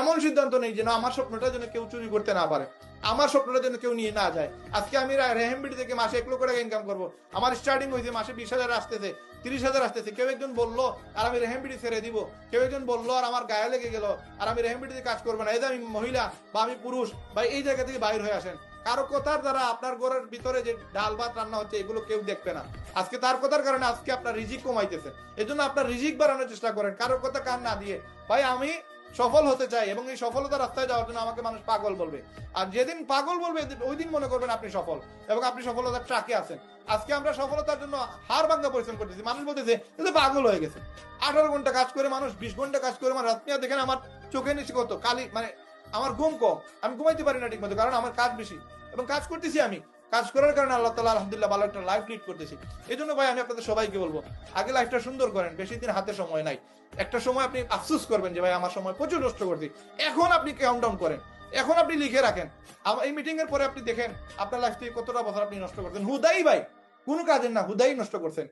এমন সিদ্ধান্ত নেই যেন আমার স্বপ্নটা যেন কেউ চুরি করতে না পারে। আমার স্বপ্নটা যেন কেউ নিয়ে না যায়। আজকে আমি রেহেমবিটি থেকে মাসে এক লক্ষ টাকা ইনকাম করব। আমার স্টার্টিং হয়েছে মাসে বিশ হাজার আসতেছে, তিরিশ হাজার আসতেছে। কেউ একজন বলল, আর আমি রেহেমবিটি ছেড়ে দিব। কেউ একজন বলল, আর আমার গায়ে লেগে গেল। আর আমি রেহেমবিটিতে কাজ করব না। এই যে আমি মহিলা বা আমি পুরুষ বা এই জায়গা থেকে বাইর হয়ে আসেন। কারও কথার দ্বারা আপনার ঘরের ভিতরে যে ডাল ভাত রান্না হচ্ছে, এগুলো কেউ দেখবে না। আজকে তার কথার কারণে আজকে আপনার রিজিক কমাইতেছে। এই জন্য আপনার রিজিক বাড়ানোর চেষ্টা করেন। কারোর কথা কান না দিয়ে, ভাই, আমি সফল হতে চাই এবং এই সফলতার রাস্তায় যাওয়ার জন্য আমাকে মানুষ পাগল বলবে। আর যেদিন পাগল বলবে, ওই দিন মনে করবেন আপনি সফল এবং আপনি সফলতার ট্রাকে আছেন। আজকে আমরা সফলতার জন্য হার ভাঙ্গা পরিশ্রম করতেছি। মানুষ বলতেছে কিন্তু পাগল হয়ে গেছে। আঠারো ঘণ্টা কাজ করে মানুষ, বিশ ঘণ্টা কাজ করে মানুষ। রাত্রিয়া দেখেন আমার চোখে নিচে কত কালি মানে আমার ঘুম কম। আমি ঘুমাইতে পারি না ঠিক মতো কারণ আমার কাজ বেশি। এবং কাজ করতেছি আমি। কাজ করার কারণে আল্লাহ তালা আলহামদুলিল্লাহ ভালো একটা লাইফ লিড করতেছি। এই জন্য ভাই, আমি আপনাদের সবাইকে বলব, আগে লাইফটা সুন্দর করেন, বেশি দিন হাতে সময় নাই। একটা সময় আপনি আফসুস করবেন যে ভাই, আমার সময় প্রচুর নষ্ট করছি। এখন আপনি কাউন্ট ডাউন করেন, এখন আপনি লিখে রাখেন। এই মিটিং এর পরে আপনি দেখেন, আপনার লাইফ থেকে কতটা বছর আপনি নষ্ট করছেন। হুদাই ভাই, কোনো কাজের না, হুদাই নষ্ট করছেন।